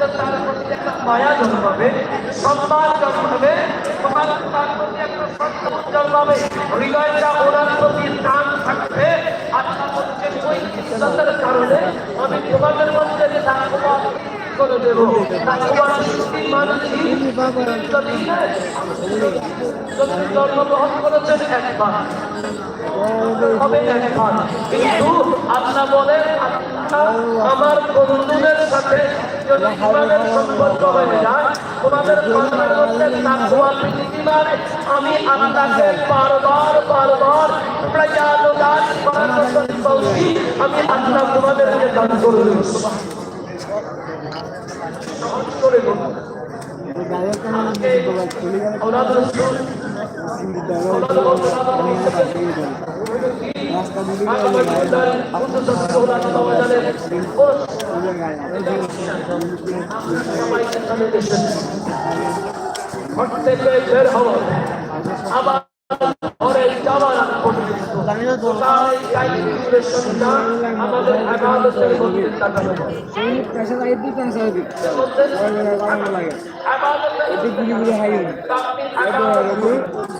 তার মায়া জন্মাবে সম্মান জন্মাবে তোমার ওনার প্রতি টান থাকবে কারণে আমি তোমাদের মধ্যে যে করে দেব তাকওয়া সত্যি মানুষই কিন্তু আল্লাহ বলেন আমার বন্ধুদের সাথে আমি আল্লাহকে বারবার বারবার বলছি আমি আল্লাহ তোমাদেরকে দান করে দেব করে দেব ওরা তো আবার ঘরে আগ পর্যন্ত কোথায় গাইডের সন্ধ্যা আমাদের হবে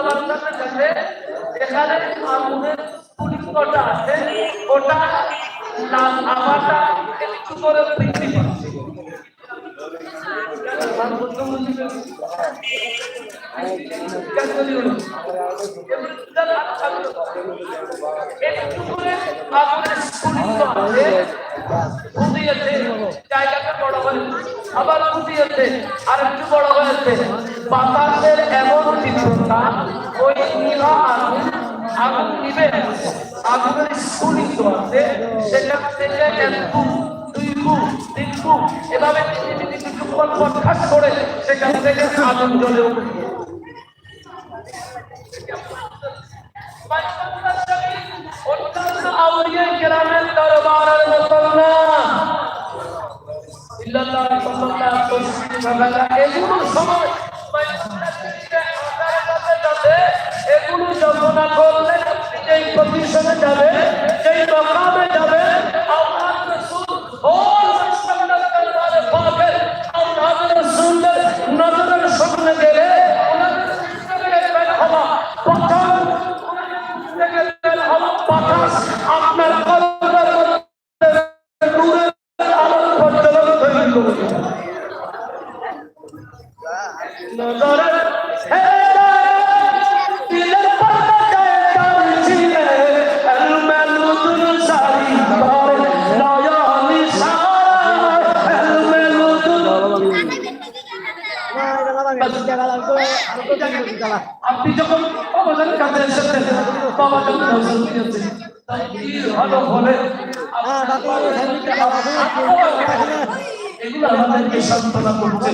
আমাদের এখানে আগুনের স্ফুলিঙ্গটা আছে ওটা লাল আভাটা একটু করে বৃদ্ধি আবার ফুদিয়েছে আর একটু বড় হয়েছে বাতাসের এমন তীব্রতা ওই নীলা আগুন আগুন নিবে আগুনের স্ফুলিঙ্গ আছে সেখান থেকে এক ফুট দুই ফুট তিন ফুট এভাবে কিছুক্ষণ পর ঠাস করে সেখান থেকে আগুন জ্বলে উঠবে অন্যান্য আউলিয়া কেরামের দরবারের মতো না ইল্লাল্লাহ সাল্লাল্লাহু আলাইহি ওয়াসাল্লাম এগুলো সময় এগুলো যখন করলে মকামে আপনি যখন বাবাজানের কাছে এসেছেন বাবাজান নজর দিয়েছেন তাই কি ভালো বলে এগুলো আমাদেরকে সান্ত্বনা করছে।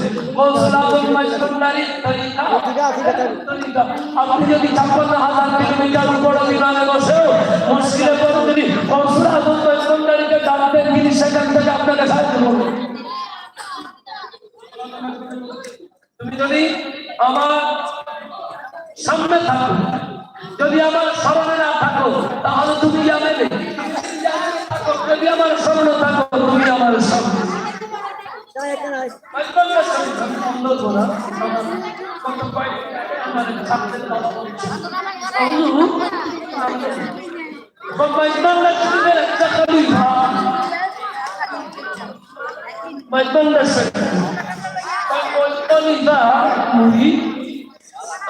আপনি যদি ছাপ্পান্ন হাজার কিলোমিটার উপর বিমানে বসেও মুশকিলে পড়ে যদি মৌসুলাতুল মাইসুন্নারিকে জানতেন তিনি সেখান থেকে আপনাকে সাহায্য করবেন তুমি যদি আমার সামনে থাকো, যদি আমার স্মরণে না থাকো, তাহলে তুমি যাবে না। যদি আমার স্মরণে থাকো, তুমি আমার সামনে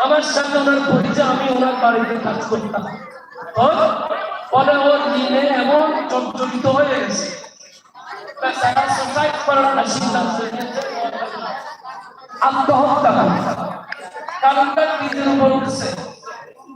আমার সাথে ওনার পরিচয় আমি ওনার বাড়িতে কাজ করতাম ফলে ওর দিনে এমন চঞ্চলিত হয়ে গেছে করার নিয়েছে আত্মহত্যা করে। কারণটা নিজের উপর উঠছে